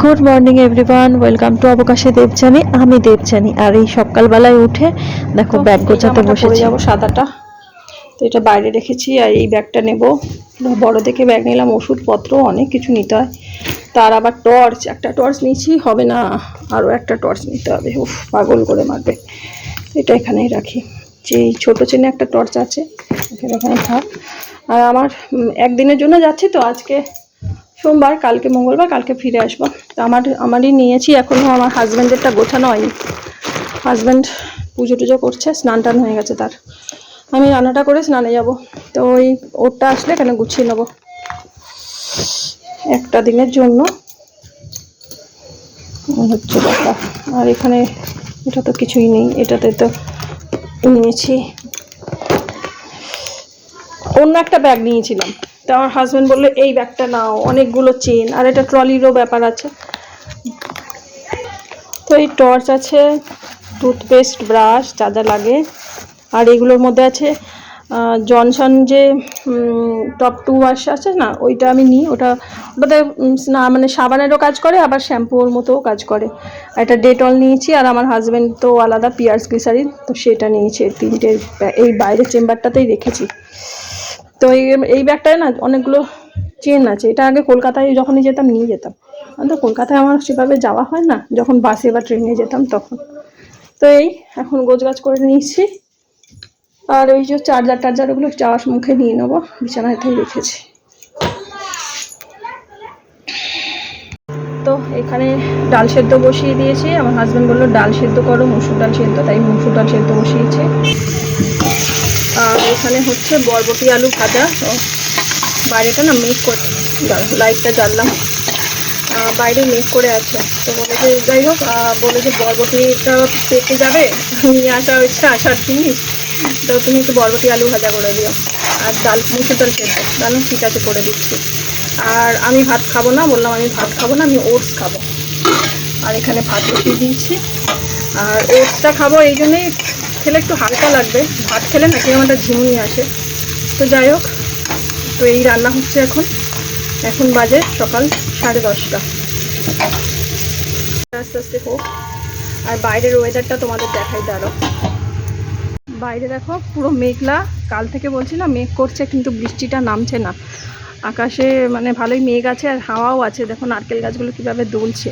Good morning everyone welcome to অবকাশে Debjani আমি দেবজানি আর এই সকালবেলায় উঠে দেখো ব্যাগ গোছাতে বসে যাব সাদাটা। তো এটা বাইরে রেখেছি আর এই ব্যাগটা নেব। বড় দেখে ব্যাগ নিলাম ওষুধপত্র অনেক কিছু নিতে হয়। তার আবার টর্চ একটা টর্চ নিয়েছি হবে না আরও একটা টর্চ নিতে হবে। উফ পাগল করে মারবে। এটা এখানেই রাখি। যে এই ছোটো চেনে একটা টর্চ আছে এখানে এখানে থাক। আর আমার একদিনের জন্য যাচ্ছি তো আজকে। সোমবার, কালকে মঙ্গলবার, কালকে ফিরে আসব। তো আমার, আমারই নিয়েছি এখনও আমার হাজব্যান্ডেরটা গোছানো হয়নি। হাজব্যান্ড পুজো টুজো করছে, স্নান টান হয়ে গেছে তার। আমি রান্নাটা করে স্নানে যাব। তো ওই ওরটা আসলে এখানে গুছিয়ে নেব। একটা দিনের জন্য। হচ্ছে ব্যাপার। আর এখানে এটা তো কিছুই নেই, এটাতে তো নিয়েছি। অন্য একটা ব্যাগ নিয়েছিলাম। আমার হাজব্যান্ড বলল, এই ব্যাগটা নাও, অনেকগুলো চেন আর এটা ট্রলিরও ব্যাপার আছে। তো এই টর্চ আছে টুথপেস্ট ব্রাশ যা যা লাগে। আর এগুলোর মধ্যে আছে জনসন যে টপ টু ওয়াশ আছে না, ওইটা আমি নিই। ওটা, ওটাতে না মানে সাবানেরও কাজ করে, আবার শ্যাম্পুর মতোও কাজ করে। একটা ডেটল নিয়েছি, আর আমার হাজব্যান্ড তো আলাদা পিয়ার্স গ্লিসারিন তো সেটা নিয়েছে। এই তিনটে ব্যা- এই বাইরের চেম্বারটাতেই রেখেছি। তো এই এই ব্যাগটায় না অনেকগুলো চেন আছে। এটা আগে কলকাতায় যখনই যেতাম, নিয়ে যেতাম। তো কলকাতায় আমার সেভাবে যাওয়া হয় না। যখন বাসে বা ট্রেনে যেতাম তখন। তো এই, এখন গোছগাছ করে নিয়েছি। আর ওই যে চার্জার টার্জার ওগুলো যাওয়ার মুখে নিয়ে নেব। বিছানাতেই রেখেছি। তো এখানে ডাল সেদ্ধ বসিয়ে দিয়েছি। আমার হাজব্যান্ড বলল, ডাল সেদ্ধ করো, মুসুর ডাল সেদ্ধ। তাই মুসুর ডাল সেদ্ধ বসিয়েছি। আর এখানে হচ্ছে বরবটি আলু ভাজা। বাইরেটা না মেঘ করে লাইটটা জ্বাললাম। বাইরে মেঘ করে আছে। তো বলে যে, যাই হোক বলে যে বরবটিটা পেকে যাবে? নিয়ে আসা হচ্ছে আসার জিনিস? তো তুমি একটু বরবটি আলু ভাজা করে দিও। আর ডাল, মুসুর ডাল সেদ্ধ। জানো ঠিক আছে, করে দিচ্ছি। আর আমি ভাত খাব না, বললাম আমি ভাত খাব না, আমি ওটস খাব। আর এখানে ভাত বসিয়ে দিয়েছি। আর ওটসটা খাব এই জন্যই খেলে একটু হালকা লাগবে। ভাত খেলে নাকি আমাদের ঝিমুনি আসে। তো যাই হোক, তো এই রান্না হচ্ছে এখন। এখন বাজে সকাল সাড়ে দশটা। আস্তে আস্তে হোক। আর বাইরের ওয়েদারটা তোমাদের দেখাই দাঁড়ো বাইরে দেখো, পুরো মেঘলা। কাল থেকে বলছি না মেঘ করছে, কিন্তু বৃষ্টিটা নামছে না। আকাশে মানে ভালোই মেঘ আছে আর হাওয়াও আছে। দেখো নারকেল গাছগুলো কীভাবে দুলছে।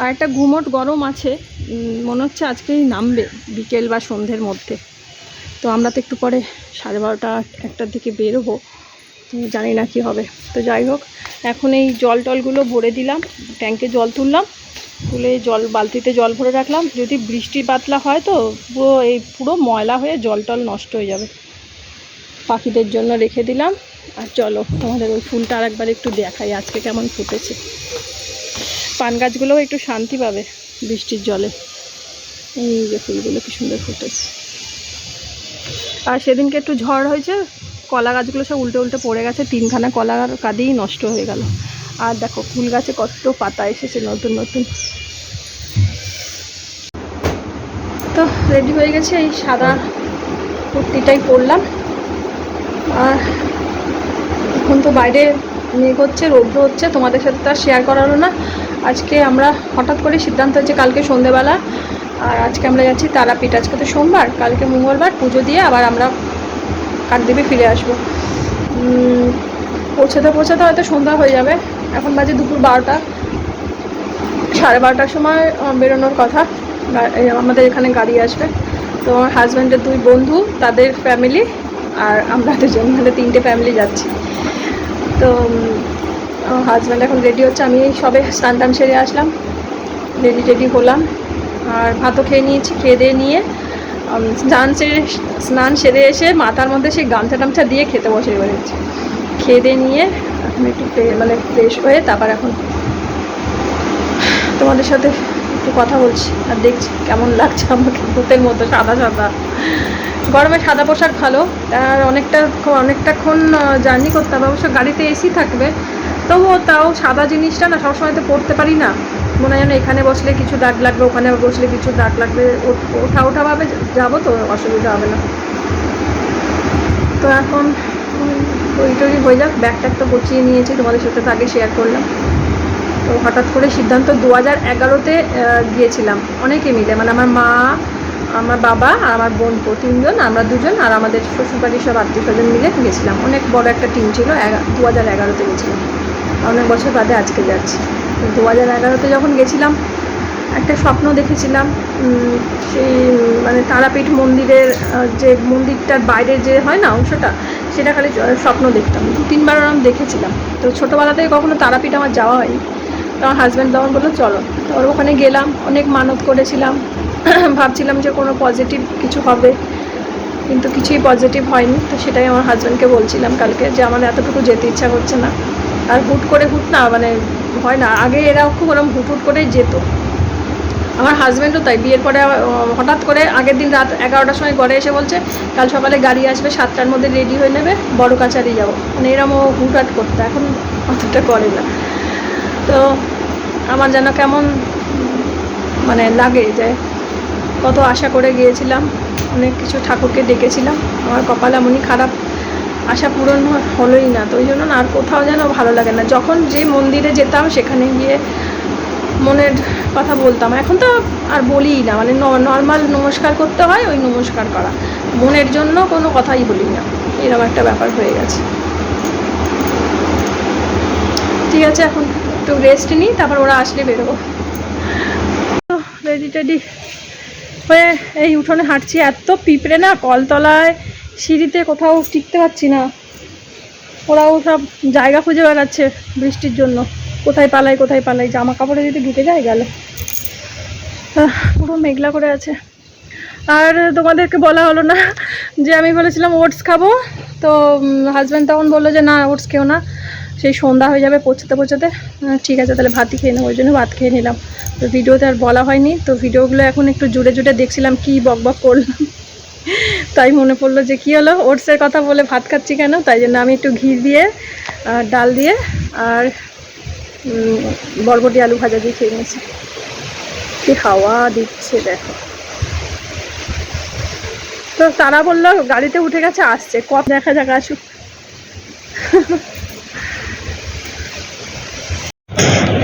আর একটা গুমোট গরম আছে মনে হচ্ছে আজকেই নামবে বিকেল বা সন্ধ্যের মধ্যে। তো আমরা তো একটু পরে সাড়ে বারোটা একটার দিকে বেরোবো জানি না কি হবে। তো যাই হোক, এখন এই জল টলগুলো ভরে দিলাম ট্যাঙ্কে জল তুললাম, তুলে জল, বালতিতে জল ভরে রাখলাম। যদি বৃষ্টি বাতলা হয় তো পুরো এই পুরো ময়লা হয়ে জল টল নষ্ট হয়ে যাবে। পাখিদের জন্য রেখে দিলাম, আর চলো তোমাদের ওই ফুলটা আর একবার একটু দেখাই আজকে কেমন ফুটেছে। পান গাছগুলোও একটু শান্তি পাবে বৃষ্টির জলে। এই যে ফুলগুলো কি সুন্দর ফুটেছে আর সেদিনকে একটু ঝড় হয়েছে, কলা গাছগুলো সব উল্টে উল্টে পড়ে গেছে, তিনখানা কলা কাঁদেই নষ্ট হয়ে গেল। আর দেখো, ফুল গাছে কত পাতা এসেছে নতুন নতুন। তো রেডি হয়ে গেছে, এই সাদা কুর্তিটাই পরলাম। আর এখন তো বাইরে মেঘ হচ্ছে, রৌদ্র হচ্ছে, তোমাদের সাথে তো আর শেয়ার করা হলো না। আজকে আমরা হঠাৎ করে সিদ্ধান্ত হচ্ছে কালকে সন্ধেবেলা, আর আজকে আমরা যাচ্ছি তারাপীঠ। আজকে তো সোমবার, কালকে মঙ্গলবার, পুজো দিয়ে আবার আমরা কাকদ্বীপে ফিরে আসব। পৌঁছাতে পৌঁছাতে হয়তো সন্ধ্যা হয়ে যাবে। এখন বাজে দুপুর বারোটা। সাড়ে বারোটার সময় বেরোনোর কথা। আমাদের এখানে গাড়ি আসবে। তো আমার হাজব্যান্ডের দুই বন্ধু, তাদের ফ্যামিলি আর আমরা দুজন। মানে তিনটে ফ্যামিলি যাচ্ছি। তো হাজব্যান্ড এখন রেডি হচ্ছে। আমি সবে স্নান টান সেরে আসলাম। রেডি টেডি হলাম। আর ভাতও খেয়ে নিয়েছি, খেয়ে দিয়ে নিয়ে স্নান সেরে স্নান সেরে এসে মাথার মধ্যে সেই গামছা টামছা দিয়ে খেতে বসে পড়েছি খেয়ে দিয়ে নিয়ে এখন একটু মানে ফ্রেশ হয়ে তারপর এখন তোমাদের সাথে একটু কথা বলছি আর দেখছি কেমন লাগছে আমাকে ভূতের মতো সাদা সাদা। গরমে সাদা পোশাক ভালো। আর অনেকটা, অনেকটাক্ষণ জার্নি করতে হবে। অবশ্য গাড়িতে এসি থাকবে। তবুও তাও সাদা জিনিসটা না সবসময় তো পড়তে পারি না। মনে হয় যেন এখানে বসলে কিছু দাগ লাগবে, ওখানে বসলে কিছু দাগ লাগবে। ওঠা ওঠাভাবে যাব তো, অসুবিধা হবে না। তো এখন তৈরি টরি হয়ে যাক ব্যাগ ট্যাগ তো গুছিয়ে নিয়েছি, তোমাদের সাথে তো আগে শেয়ার করলাম। তো তো হঠাৎ করে সিদ্ধান্ত দু হাজার এগারোতে গিয়েছিলাম। অনেকে মিলে মানে আমার মা, আমার বাবা আর আমার বোন তো তিনজন, আমরা দুজন আর আমাদের শ্বশুরবাড়ির সব আত্মীয় স্বজন মিলে গেছিলাম। অনেক বড় একটা টিম ছিল দু হাজার এগারোতে গেছিলাম। অনেক বছর বাদে আজকে যাচ্ছি। দু হাজার এগারোতে যখন গেছিলাম, একটা স্বপ্ন দেখেছিলাম সেই মানে তারাপীঠ মন্দিরের যে মন্দিরটার বাইরের যে হয় না অংশটা, সেটা খালি স্বপ্ন দেখতাম। দু, তিনবার ওরকম দেখেছিলাম। তো ছোটোবেলা থেকে কখনো তারাপীঠ আমার যাওয়া হয়নি। তো আমার হাজব্যান্ড তখন বলল, চলো। তো ওখানে গেলাম, অনেক মানত করেছিলাম। ভাবছিলাম যে কোনো পজিটিভ কিছু হবে, কিন্তু কিছুই পজিটিভ হয়নি। তো সেটাই আমার হাজব্যান্ডকে বলছিলাম কালকে যে আমার এতটুকু যেতে ইচ্ছা করছে না। আর হুট করে হুট না মানে হয় না। আগে এরাও খুব ওরকম হুট হুট করেই যেত। আমার হাজব্যান্ডও তাই। বিয়ের পরে হঠাৎ করে আগের দিন রাত এগারোটার সময় ঘরে এসে বলছে, কাল সকালে গাড়ি আসবে, সাতটার মধ্যে রেডি হয়ে নেবে, বড় কাছারি যাব। মানে এরম ও হুটহাট করতো। এখন অতটা করে না। তো আমার যেন কেমন মানে লাগে যে কত আশা করে গিয়েছিলাম। অনেক কিছু ঠাকুরকে ডেকেছিলাম। আমার কপাল এমনই খারাপ। আশা পূরণ হলোই না। তো ওই জন্য আর কোথাও যেন ভালো লাগে না। যখন যে মন্দিরে যেতাম, সেখানে গিয়ে মনের কথা বলতাম। এখন তো আর বলিই না। মানে নর্মাল নমস্কার করতে হয়, ওই নমস্কার করা। মনের জন্য কোনো কথাই বলি না। এরকম একটা ব্যাপার হয়ে গেছে। ঠিক আছে, এখন একটু রেস্ট নিই, তারপর ওরা আসলে বেরোবো। রেডি টেডি হয়ে এই উঠোনে হাঁটছি। এত পিঁপড়ে না, কলতলায় সিঁড়িতে কোথাও টিকতে পারছি না। ওরাও সব জায়গা খুঁজে বেড়াচ্ছে বৃষ্টির জন্য। কোথায় পালাই কোথায় পালাই জামা কাপড়ে যদি ঢুকে যায় গেল। পুরো মেঘলা করে আছে। আর তোমাদেরকে বলা হলো না যে আমি বলেছিলাম ওটস খাব। তো হাজব্যান্ড তখন বলল যে না, ওটস খেও না। সেই সন্ধ্যা হয়ে যাবে পৌঁছতে পৌঁছতে। ঠিক আছে, তাহলে ভাতই খেয়ে নেব, ওই জন্য ভাত খেয়ে নিলাম। তো ভিডিওতে আর বলা হয়নি। তো ভিডিওগুলো এখন একটু জুড়ে জুড়ে দেখছিলাম কি বক বক করলাম। তাই মনে পড়ল যে কী হলো? ওটসের কথা বলে ভাত খাচ্ছি কেন? তাই জন্য আমি একটু ঘি দিয়ে ডাল দিয়ে আর বরবটি আলু ভাজা দিয়ে খেয়ে নিয়েছি। কি হাওয়া দিচ্ছে দেখো। তো তারা বলল, গাড়িতে উঠে গেছে, আসছে। কপ দেখা যাক, আসুক।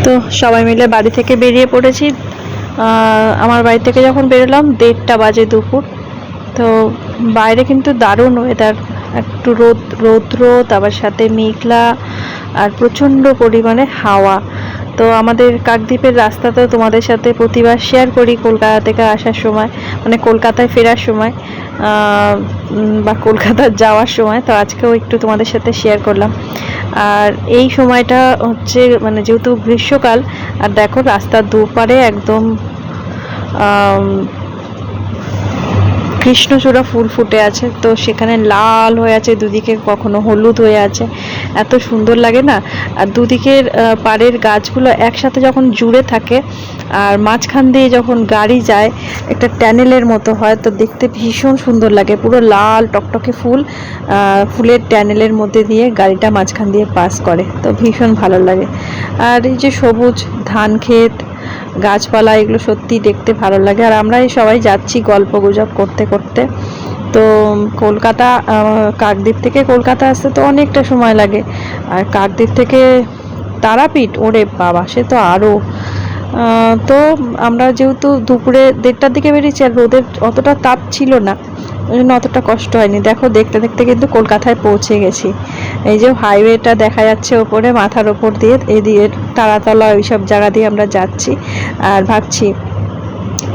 তো সবাই মিলে বাড়ি থেকে বেরিয়ে পড়েছি। আমার বাড়ি থেকে যখন বেরোলাম, দেড়টা বাজে দুপুর। তো বাইরে কিন্তু দারুণ ওয়েদার একটু রোদ, রৌদ্র, তারপর সাথে মেঘলা আর প্রচণ্ড পরিমাণে হাওয়া। তো আমাদের কাকদ্বীপের রাস্তা তো তোমাদের সাথে প্রতিবার শেয়ার করি কলকাতা থেকে আসার সময় মানে কলকাতায় ফেরার সময় বা কলকাতা যাওয়ার সময়। তো আজকেও একটু তোমাদের সাথে শেয়ার করলাম। আর এই সময়টা হচ্ছে মানে যেহেতু গ্রীষ্মকাল, আর দেখো রাস্তার দুপারে একদম কৃষ্ণচূড়া ফুল ফুটে আছে। তো সেখানে লাল হয়ে আছে, দুদিকে কখনো হলুদ হয়ে আছে। এত সুন্দর লাগে না? আর দুদিকের পাড়ের গাছগুলো একসাথে যখন জুড়ে থাকে, আর মাঝখান দিয়ে যখন গাড়ি যায়, একটা ট্যানেলের মতো হয়, তো দেখতে ভীষণ সুন্দর লাগে। পুরো লাল টকটকে ফুল ফুলের ট্যানেলের মধ্যে দিয়ে গাড়িটা মাঝখান দিয়ে পাস করে। তো ভীষণ ভালো লাগে। আর এই যে সবুজ ধান ক্ষেত গাছপালা এগুলো সত্যি দেখতে ভালো লাগে। আর আমরা সবাই যাচ্ছি গল্প গুজব করতে করতে। তো কলকাতা কাকদ্বীপ থেকে কলকাতা আসতে তো অনেকটা সময় লাগে। আর কাকদ্বীপ থেকে তারাপীঠ, ওরে বাবা, সে তো আরও তো আমরা যেহেতু দুপুরে দেড়টার দিকে বেরিয়েছি, আর রোদের অতটা তাপ ছিল না, ওই জন্য অতটা কষ্ট হয়নি। দেখো, দেখতে দেখতে কিন্তু কলকাতায় পৌঁছে গেছি। এই যে হাইওয়েটা দেখা যাচ্ছে ওপরে, মাথার ওপর দিয়ে এই দিয়ে তারাতলা ওইসব জায়গা দিয়ে আমরা যাচ্ছি আর ভাবছি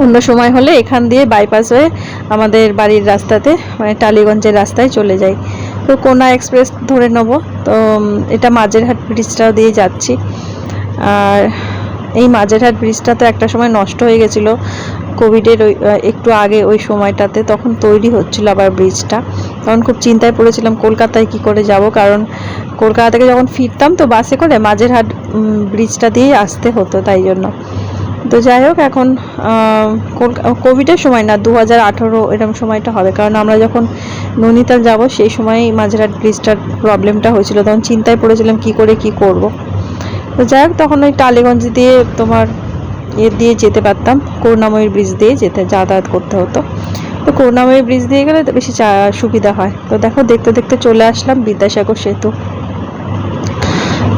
অন্য সময় হলে এখান দিয়ে বাইপাস হয়ে আমাদের বাড়ির রাস্তাতে মানে টালিগঞ্জের রাস্তায় চলে যাই। তো কোনা এক্সপ্রেস ধরে নেব। তো এটা মাঝেরহাট ব্রিজটাও দিয়ে যাচ্ছি। আর এই মাঝেরহাট ব্রিজটা তো একটা সময় নষ্ট হয়ে গেছিল। কোভিডের ওই একটু আগে ওই সময়টাতে তখন তৈরি হচ্ছিল আবার ব্রিজটা। তখন খুব চিন্তায় পড়েছিলাম কলকাতায় কি করে যাব, কারণ কলকাতা থেকে যখন ফিরতাম তো বাসে করে মাঝেরহাট ব্রিজটা দিয়েই আসতে হতো তাই জন্য। তো যাই হোক, এখন কোভিডের সময় না দু হাজার আঠেরো এরকম সময়টা হবে। কারণ আমরা যখন নৈনিতাল যাব, সেই সময়ই মাঝেরহাট ব্রিজটার প্রবলেমটা হয়েছিল। তখন চিন্তায় পড়েছিলাম কি করে কি করব। তো যাই হোক, তখন ওই টালিগঞ্জ দিয়ে তোমার এ দিয়ে যেতে পারতাম। করুণাময়ী ব্রিজ দিয়ে যেতে, যাতায়াত করতে হতো। তো করুণাময়ী ব্রিজ দিয়ে গেলে বেশি সুবিধা হয়। তো দেখো, দেখতে দেখতে চলে আসলাম বিদ্যাসাগর সেতু।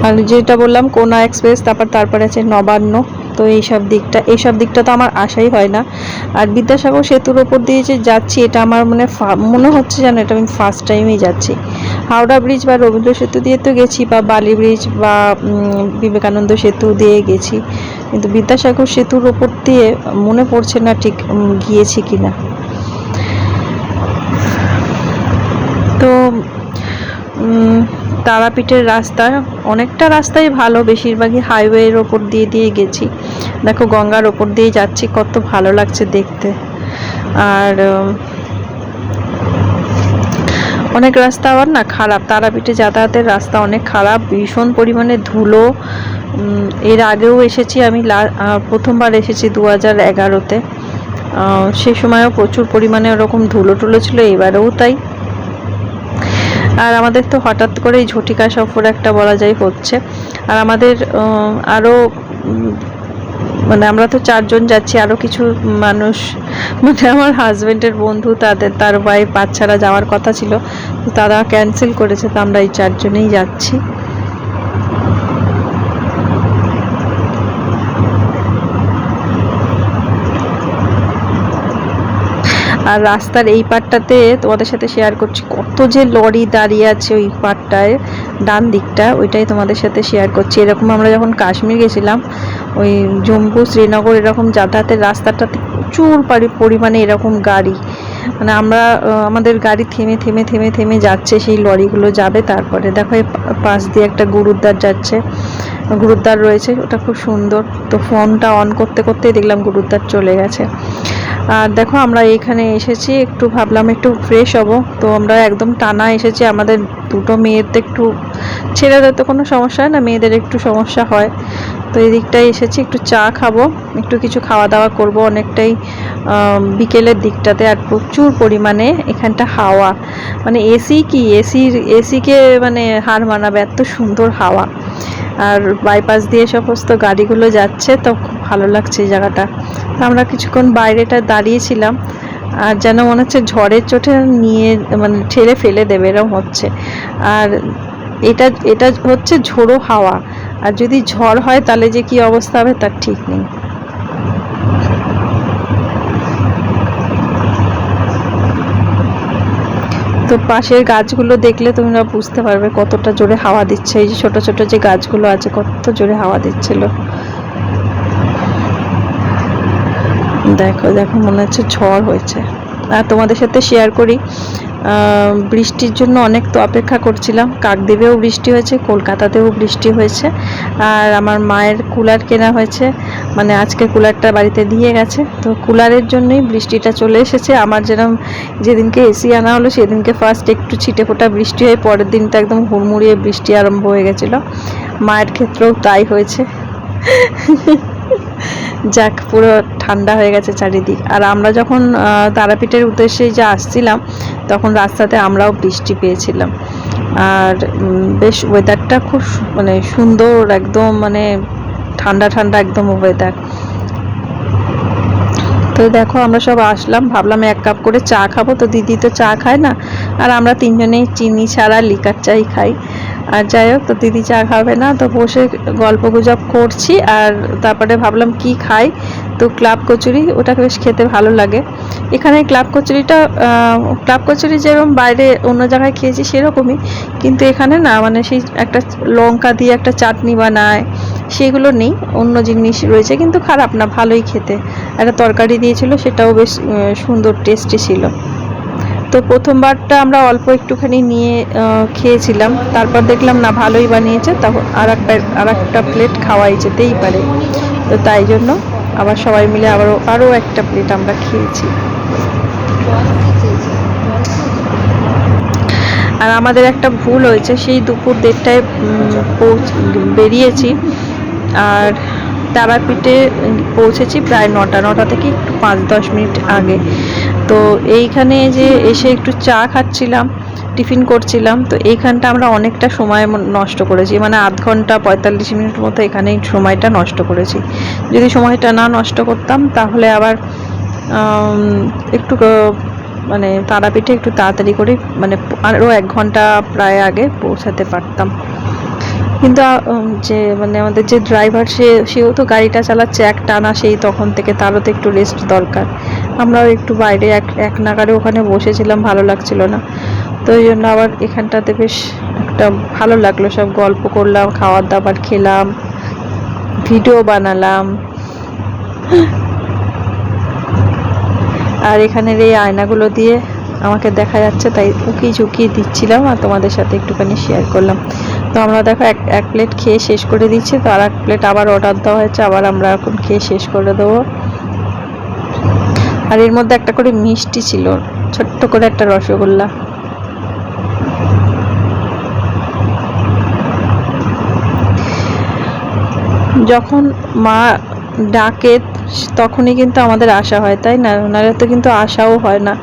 আর যেটা বললাম, কোনা এক্সপ্রেস, তারপর, তারপরে আছে নবান্ন। তো এইসব দিকটা এইসব দিকটা তো আমার আশাই হয় না। আর বিদ্যাসাগর সেতুর ওপর দিয়ে যে যাচ্ছি, এটা আমার মানে মনে হচ্ছে যেন এটা আমি ফার্স্ট টাইমেই যাচ্ছি। হাওড়া ব্রিজ বা রবীন্দ্র সেতু দিয়ে তো গেছি, বা বালি ব্রিজ বা বিবেকানন্দ সেতু দিয়ে গেছি। কিন্তু বিদ্যাসাগর সেতুর ওপর দিয়ে মনে পড়ছে না ঠিক গিয়েছি কি না তো তারাপীঠের রাস্তা অনেকটা রাস্তাই ভালো, বেশিরভাগই হাইওয়ের ওপর দিয়ে দিয়ে গেছি। দেখো গঙ্গার ওপর দিয়ে যাচ্ছি, কত ভালো লাগছে দেখতে। আর অনেক রাস্তা আবার না খারাপ। তারাপীঠে যাতায়াতের রাস্তা অনেক খারাপ ভীষণ পরিমাণে ধুলো। এর আগেও এসেছি আমি প্রথমবার এসেছি দু হাজার এগারোতে সে সময়ও প্রচুর পরিমাণে ওরকম ধুলো টুলো ছিল এবারেও তাই। আর আমাদের তো হঠাৎ করেই ঝটিকা সফর একটা বলা যায় হচ্ছে। আর আমাদের আহ, আরও উম, মানে আমরা তো চারজন যাচ্ছি, আরও কিছু মানুষ। মানে আমার হাজবেন্ডের বন্ধু, তাদের, তার ওয়াইফ বাচ্চারা যাওয়ার কথা ছিল। তারা ক্যান্সেল করেছে, তো আমরা এই চারজনেই যাচ্ছি। আর রাস্তার এই পাটটাতে তোমাদের সাথে শেয়ার করছি, কত যে লরি দাঁড়িয়ে আছে ওই পাটটায়। ডান দিকটা, ওইটাই তোমাদের সাথে শেয়ার করছি। এরকম আমরা যখন কাশ্মীর গেছিলাম, ওই জম্মু, শ্রীনগর এরকম যাতায়াতের রাস্তাটাতে প্রচুর পারি পরিমাণে এরকম গাড়ি। মানে আমরা আমাদের গাড়ি থেমে থেমে থেমে থেমে যাচ্ছে, সেই লরিগুলো যাবে তারপরে। দেখো পাশ দিয়ে একটা গুরুদ্বার যাচ্ছে। গুরুদ্বার রয়েছে, ওটা খুব সুন্দর। তো ফোনটা অন করতে, করতেই দেখলাম গুরুদ্বার চলে গেছে। আর দেখো আমরা এখানে এসেছি, একটু ভাবলাম একটু ফ্রেশ হব। তো আমরা একদম টানা এসেছি, আমাদের দুটো মেয়ের তো একটু, ছেলেদের তো কোনো সমস্যা হয় না, মেয়েদের একটু সমস্যা হয়। তো এই দিকটায় এসেছি, একটু চা খাব, একটু কিছু খাওয়া দাওয়া করব অনেকটাই। বিকেলের দিকটাতে আর প্রচুর পরিমাণে এখানটা হাওয়া। মানে এসি কি? এসির এসিকে মানে হার মানাবে, এত সুন্দর হাওয়া। আর বাইপাস দিয়ে সমস্ত গাড়িগুলো যাচ্ছে, তো ভালো লাগছে এই জায়গাটা। আমরা কিছুক্ষণ বাইরেটা দাঁড়িয়েছিলাম, আর যেন মনে হচ্ছে ঝড়ের চোটে নিয়ে মানে ঠেলে ফেলে দেবে এরকম হচ্ছে। আর এটা এটা হচ্ছে ঝোড়ো হাওয়া। আর যদি ঝড় হয় তাহলে যে কি অবস্থা হবে তার ঠিক নেই। তো পাশের গাছগুলো দেখলে তোমরা বুঝতে পারবে কতটা জোরে হাওয়া দিচ্ছে। এই যে ছোট ছোট যে গাছগুলো আছে কত জোরে হাওয়া দিচ্ছিল। দেখো দেখো, মনে হচ্ছে ঝড় হয়েছে। আর তোমাদের সাথে শেয়ার করি বৃষ্টির জন্য অনেক তো অপেক্ষা করছিলাম। কাকদ্বীপেও বৃষ্টি হয়েছে, কলকাতাতেও বৃষ্টি হয়েছে। আর আমার মায়ের কুলার কেনা হয়েছে মানে আজকে কুলারটা বাড়িতে দিয়ে গেছে। তো কুলারের জন্যই বৃষ্টিটা চলে এসেছে। আমার যেরকম যেদিনকে এসি আনা হলো, সেদিনকে ফার্স্ট একটু ছিটে ফোটা বৃষ্টি হয়ে, পরের দিনটা একদম হুড়মুড়িয়ে বৃষ্টি আরম্ভ হয়ে গেছিল। মায়ের ক্ষেত্রেও তাই হয়েছে। যাক, পুরো ঠান্ডা হয়ে গেছে চারিদিক। আর আমরা যখন তারাপীঠের উদ্দেশ্যে যে আসছিলাম, তখন রাস্তাতে আমরাও বৃষ্টি পেয়েছিলাম। আর বেশ ওয়েদারটা খুব মানে সুন্দর, একদম মানে ঠান্ডা ঠান্ডা একদম ওয়েদার তো দেখো, আমরা সব আসলাম, ভাবলাম এক কাপ করে চা খাব। তো দিদি তো চা খায় না, আর আমরা তিনজনেই চিনি ছাড়া লিকার চাই খাই। আর যাই হোক, তো দিদি চা খাবে না, তো বসে গল্প গুজব করছি আর তারপরে ভাবলাম কি খাই। তো ক্লাব কচুরি, ওটা বেশ খেতে ভালো লাগে। এখানে ক্লাব কচুরিটা ক্লাব কচুরি যেরকম বাইরে অন্য জায়গায় খেয়েছি সেরকমই, কিন্তু এখানে না মানে সেই একটা লঙ্কা দিয়ে একটা চাটনি বানায়, সেগুলো নেই, অন্য জিনিস রয়েছে, কিন্তু খারাপ না, ভালোই খেতে। একটা তরকারি দিয়েছিল, সেটাও বেশ সুন্দর টেস্টি ছিল। তো প্রথমবারটা আমরা অল্প একটুখানি নিয়ে খেয়েছিলাম। তারপর দেখলাম, না, ভালোই বানিয়েছে। তখন আর একটা আর একটা প্লেট খাওয়াই যেতেই পারে। তো তাই জন্য আবার সবাই মিলে আবারও, আরও একটা প্লেট আমরা খেয়েছি। আর আমাদের একটা ভুল হয়েছে, সেই দুপুর দেড়টায় পৌঁছ, বেরিয়েছি। আর তারাপীঠে পৌঁছেছি প্রায় নটা নটা থেকে একটু পাঁচ, দশ মিনিট আগে। তো এইখানে যে এসে একটু চা খাচ্ছিলাম, টিফিন করছিলাম, তো এইখানটা আমরা অনেকটা সময় নষ্ট করেছি। মানে আধ ঘণ্টা পঁয়তাল্লিশ মিনিট মতো এখানে সময়টা নষ্ট করেছি। যদি সময়টা না নষ্ট করতাম, তাহলে আবার একটু মানে তারাপীঠে একটু তাড়াতাড়ি করে মানে আরও এক ঘণ্টা প্রায় আগে পৌঁছাতে পারতাম। কিন্তু যে মানে আমাদের যে ড্রাইভার সে, সেও তো গাড়িটা চালাচ্ছে, এক টানা সেই তখন থেকে তারও তো একটু রেস্ট দরকার। আমরাও একটু বাইরে, এক এক নাগারে ওখানে বসেছিলাম, ভালো লাগছিল না। তো ওই জন্য আবার এখানটাতে বেশ একটা ভালো লাগল, সব গল্প করলাম খাবার দাবার খেলাম ভিডিও বানালাম। আর এখানের এই আয়নাগুলো দিয়ে আমাকে দেখা যাচ্ছে, তাই উকি ঝুঁকি দিচ্ছিলাম, আর তোমাদের সাথে একটুখানি শেয়ার করলাম। তো আমরা দেখো এক এক প্লেট খেয়ে শেষ করে দিচ্ছি, তো আর এক প্লেট আবার অর্ডার দেওয়া হয়েছে, আবার আমরা এখন খেয়ে শেষ করে দেবো। আর এর মধ্যে একটা করে মিষ্টি ছিল, ছোট্ট করে একটা রসগোল্লা। যখন মা ডাকে, তখনই কিন্তু আমাদের আশা হয়, তাই না? ওনারা তো কিন্তু আশাও হয় না।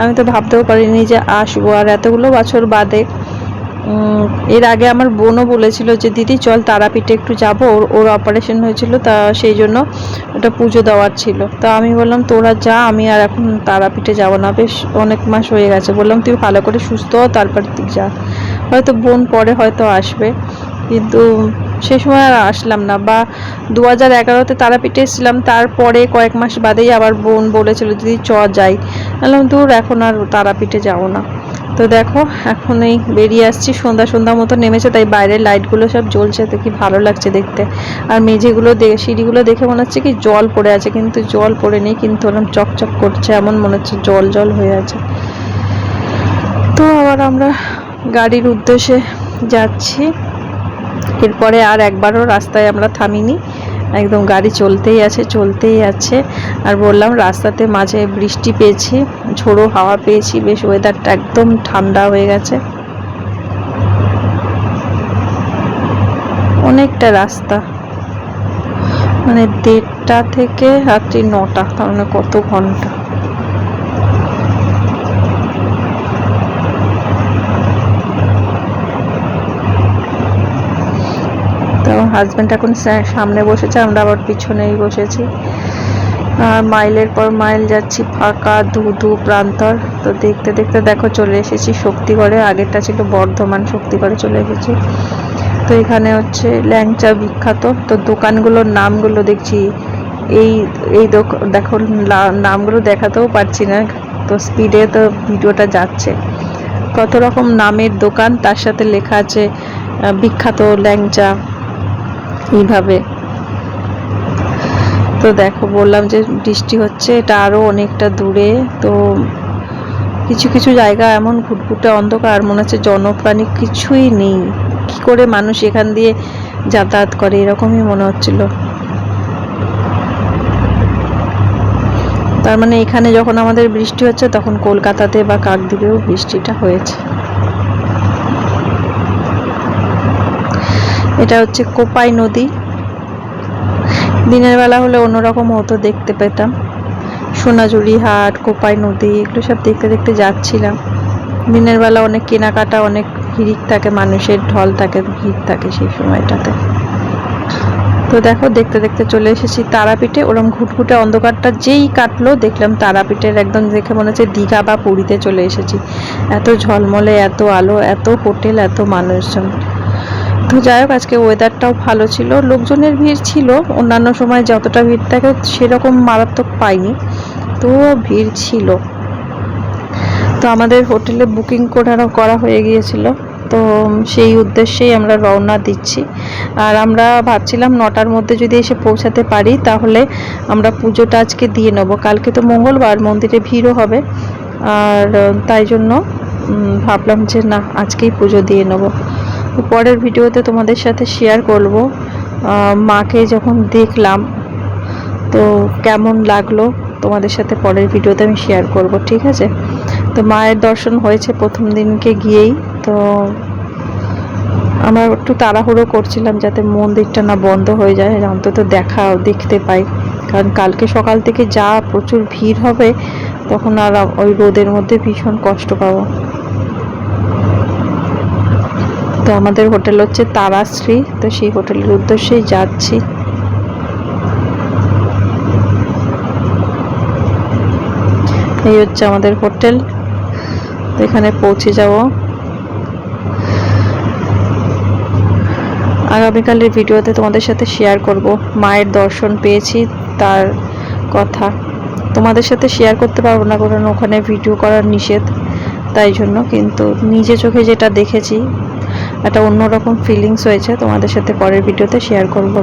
আমি তো ভাবতেও পারিনি যে আসব, আর এতগুলো বছর বাদে এর আগে আমার বোনও বলেছিল যে, দিদি, চল তারাপীঠে একটু যাব। ওর ওর অপারেশন হয়েছিল, তা সেই জন্য ওটা পুজো দেওয়ার ছিল। তা আমি বললাম, তোরা যা, আমি আর এখন তারাপীঠে যাব না। বেশ অনেক মাস হয়ে গেছে। বললাম, তুই ভালো করে সুস্থ তারপর তুই যা। হয়তো বোন পরে হয়তো আসবে, কিন্তু সে সময় আর আসলাম না। বা দু হাজার এগারোতে তারাপীঠে এসেছিলাম, তারপরে কয়েক মাস বাদেই আবার বোন বলেছিল, দিদি, চ, যাই। বললাম দূর এখন আর তারাপীঠে যাব না। তো দেখো, এখন এই বেরিয়ে আসছি। সন্ধ্যা সন্ধ্যা মতো নেমেছে, তাই বাইরের লাইটগুলো সব জ্বলছে। তো কি ভালো লাগছে দেখতে। আর মেঝেগুলো সিঁড়িগুলো দেখে মনে হচ্ছে কি জল পড়ে আছে, কিন্তু জল পড়ে নেই, কিন্তু ওরকম চকচক করছে, এমন মনে হচ্ছে জল জল হয়ে আছে। তো আবার আমরা গাড়ির উদ্দেশ্যে যাচ্ছি। এরপরে আর একবারও রাস্তায় আমরা থামিনি। একদম গাড়ি চলতেই আছে চলতেই আছে। আর বললাম রাস্তাতে মাঝে বৃষ্টি পেয়েছি, ঝোড়ো হাওয়া পেয়েছি, বেশ ওয়েদারটা একদম ঠান্ডা হয়ে গেছে। অনেকটা রাস্তা। মানে দেড়টা থেকে রাত্রি নটা, তার মানে কত ঘণ্টা। হাজব্যান্ড এখন সামনে বসেছে, আমরা আবার পিছনেই বসেছি। আর মাইলের পর মাইল যাচ্ছি ফাঁকা, ধুধু প্রান্তর। তো দেখতে দেখতে দেখো চলে এসেছি শক্তিগড়ে, আগেরটা ছিল বর্ধমান শক্তিগড়ে চলে এসেছি। তো এখানে হচ্ছে ল্যাংচা বিখ্যাত। তো দোকানগুলোর নামগুলো দেখছি। এই এই দেখো নামগুলো দেখাতেও পারছি না। তো স্পিডে তো ভিডিওটা যাচ্ছে। কত রকম নামের দোকান, তার সাথে লেখা আছে বিখ্যাত ল্যাংচা। এইভাবে। তো দেখো, বললাম যে বৃষ্টি হচ্ছে, এটা আরও অনেকটা দূরে। তো কিছু কিছু জায়গা এমন ঘুটঘুটে অন্ধকার মনে হচ্ছে জনপ্রাণী কিছুই নেই। কি করে মানুষ এখান দিয়ে যাতায়াত করে? এরকমই মনে হচ্ছিল। তার মানে এখানে যখন আমাদের বৃষ্টি হচ্ছে, তখন কলকাতাতে বা কাকদ্বীপেও বৃষ্টিটা হয়েছে। এটা হচ্ছে কোপাই নদী। দিনের বেলা হলে অন্যরকম হতো দেখতে পেতাম। সোনাঝুরি হাট, কোপাই নদী, এগুলো সব দেখতে দেখতে যাচ্ছিলাম। দিনের বেলা অনেক কেনাকাটা, অনেক ভিড় থাকে, মানুষের ঢল থাকে, ভিড় থাকে সেই সময়টাতে। তো দেখো, দেখতে দেখতে চলে এসেছি তারাপীঠে। ওরম ঘুটঘুটে অন্ধকারটা যেই কাটলো, দেখলাম তারাপীঠের একদম দেখে মনে হচ্ছে দীঘা বা পুরীতে চলে এসেছি। এত ঝলমলে, এত আলো, এত হোটেল, এত মানুষজন। তো যাই হোক, আজকে ওয়েদারটাও ভালো ছিল। লোকজনের ভিড় ছিল। অন্যান্য সময় যতটা ভিড় থাকে, সেরকম মারাত্মক পাইনি। তো ভিড় ছিল। তো আমাদের হোটেলে বুকিং করা করা হয়ে গিয়েছিল। তো সেই উদ্দেশ্যেই আমরা রওনা দিচ্ছি। আর আমরা ভাবছিলাম নটার মধ্যে যদি এসে পৌঁছাতে পারি, তাহলে আমরা পুজোটা আজকে দিয়ে নেব। কালকে তো মঙ্গলবার, মন্দিরে ভিড়ও হবে। আর তাই জন্য ভাবলাম যে না, আজকেই পুজো দিয়ে নেব। পরের ভিডিওতে তোমাদের সাথে শেয়ার করব। মাকে যখন দেখলাম, তো কেমন লাগল তোমাদের সাথে পরের ভিডিওতে আমি শেয়ার করব, ঠিক আছে? তো মায়ের দর্শন হয়েছে প্রথম দিনকে গিয়েই, তো আমরা একটু তাড়াহুড়ো করছিলাম যাতে মন্দিরটা না বন্ধ হয়ে যায়। অন্তত দেখা দেখতে পাই। কারণ কালকে সকাল থেকে যা প্রচুর ভিড় হবে, তখন আর ওই রোদের মধ্যে ভীষণ কষ্ট পাবো। তো আমাদের হোটেল হচ্ছে তারাশ্রী, তো সেই হোটেলের উদ্দেশ্যেই যাচ্ছি। এই হচ্ছে আমাদের হোটেল। এখানে পৌঁছে যাব। আগামীকালের ভিডিওতে তোমাদের সাথে শেয়ার করব। মায়ের দর্শন পেয়েছি, তার কথা। তোমাদের সাথে শেয়ার করতে পারব না, কারণ ওখানে ভিডিও করার নিষেধ, তাই জন্য। কিন্তু নিজে চোখে যেটা দেখেছি একটা অন্যরকম ফিলিংস হয়েছে তোমাদের সাথে পরের ভিডিওতে শেয়ার করব।